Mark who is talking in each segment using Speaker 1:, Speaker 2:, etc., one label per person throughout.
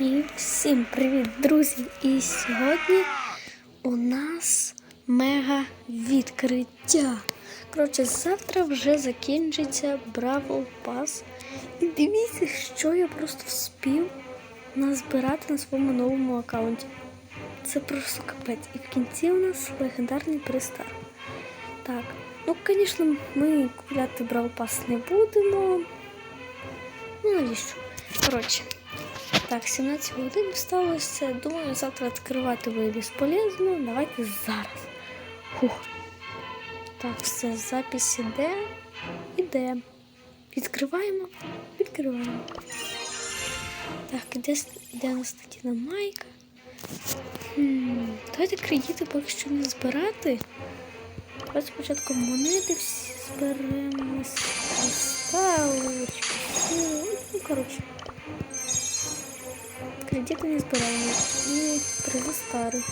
Speaker 1: І всім привіт, друзі! І сьогодні у нас мега відкриття. Коротше, завтра вже закінчиться Бравл Пас. І дивіться, що я просто вспів назбирати на своєму новому аккаунті. Це просто капець. І в кінці у нас легендарний пристар. Так, ну, звісно, ми купляти Бравл Пас не будемо. Ну, навіщо? Коротше. Так, 17 годин сталося. Думаю, завтра відкривати буде безполезно. Давайте зараз. Фух. Так, все, запись іде. Іде. Відкриваємо, відкриваємо. Так, іде, іде на статті на майка. Хм, давайте кредити поки що не збирати. Давайте спочатку монети всі зберемо. Ставочки. Ну, коротше. Кредиты не збираємо. І призи старих.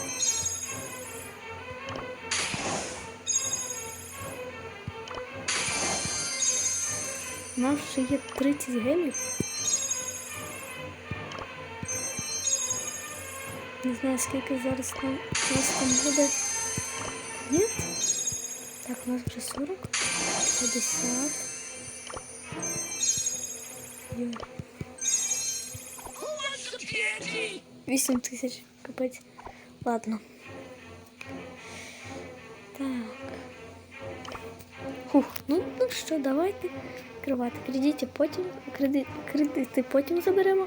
Speaker 1: У нас ще є 30 гемів. Не знаю, скільки зараз там, нас там буде. Ні? Так, у нас вже 40, 50. Йой. 8 тисяч, капець. Ладно. Так. Фух, ну, ну що, давайте відкривати. Кредити потім, кредит, кредити потім заберемо.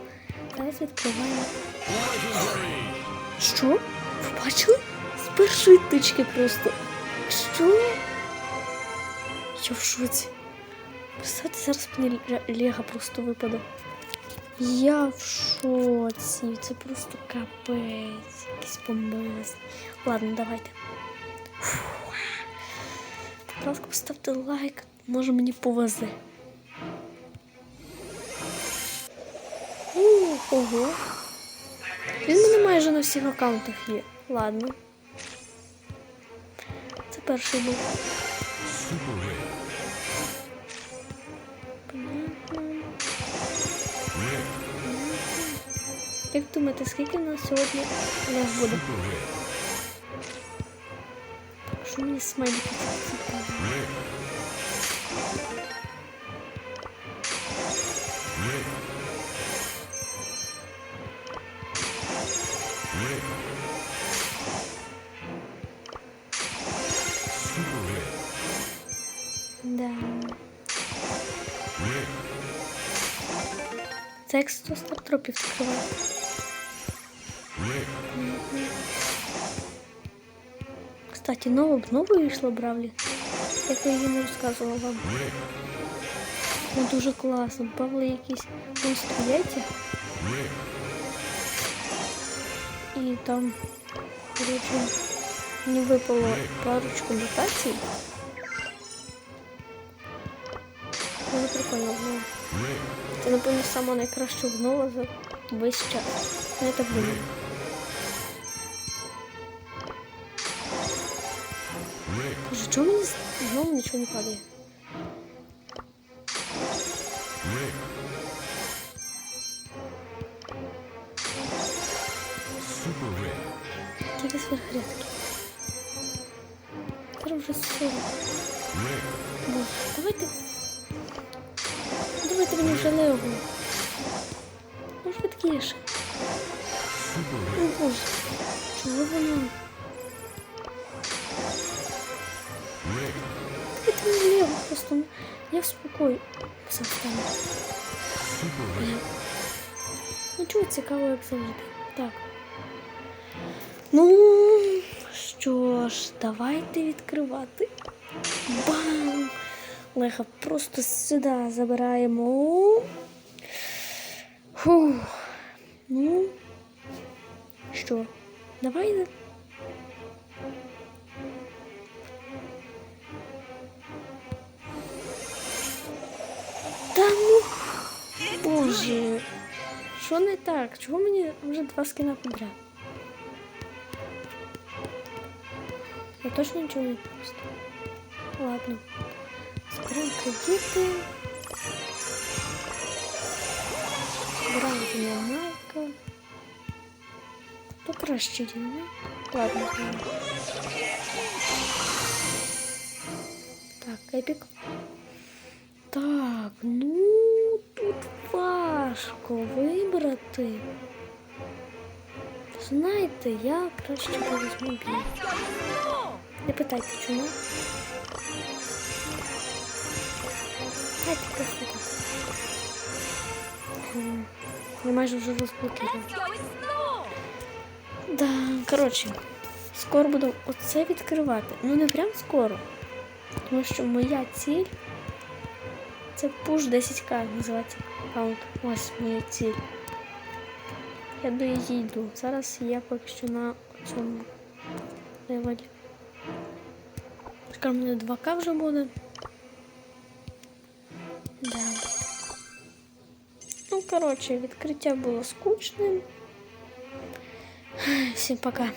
Speaker 1: Зараз відкриваємо. Що? Ви бачили? З першої тички просто. Що? Я в шоці. Представте, зараз мені Лего просто випаде. Я в шоці. Це просто капець. Якийсь помились. Ладно, давайте. Будь ласка, поставте лайк. Може мені повезе. Ого. Він мене майже на всіх аккаунтах є. Ладно. Це перший був. Як думаєте, скільки у нас сьогодні лев буде? Так, що мені смайлики цікаві? Да. Це як 100 стартропів відкриває. Кстати, нова обнова вийшла Бравлі. Як я її не розказувала вам. Ну дуже класно. Бавли якісь монстри яйця. І там, коротше, мені випало парочку мутацій. Дуже прикольно обнова. Це, напевно, сама найкраща обнова за весь час. Ну, я так думаю. Боже, чого мені знову нічого не падає? Тільки сверхрядки. Зараз вже 40. Боже, давайте. Давайте мені вже Лего. Ну швидкіше. О боже, чого воно? Давайте мені просто. Я в спокою. Все встане. Нічого цікавого, як. Так. Ну, що ж, давайте відкривати. Бам! Леха просто сюди забираємо. Фух. Ну, що, давай. боже, що не так? Чого мені вже два скина подряд? Я точно нічого не пропустила. Ладно. Збираємо кредити. Збираємо майка. Покраще йдемо. Ладно. ладно. Так, епік. Так, ну тут важко вибрати. Знаєте, я краще візьму бій. Не питайте, чому. Дайте просто так. Я майже вже розблокував. Да, коротше, скоро буду оце відкривати. Ну не прям скоро. Тому що моя ціль це пуш 10к називається аккаунт. Ось моя ціль. Я до її йду. Зараз я поки що на цьому левелі. Скоро мене 2к вже буде. Да. Ну, коротше, відкриття було скучним. Всім пока.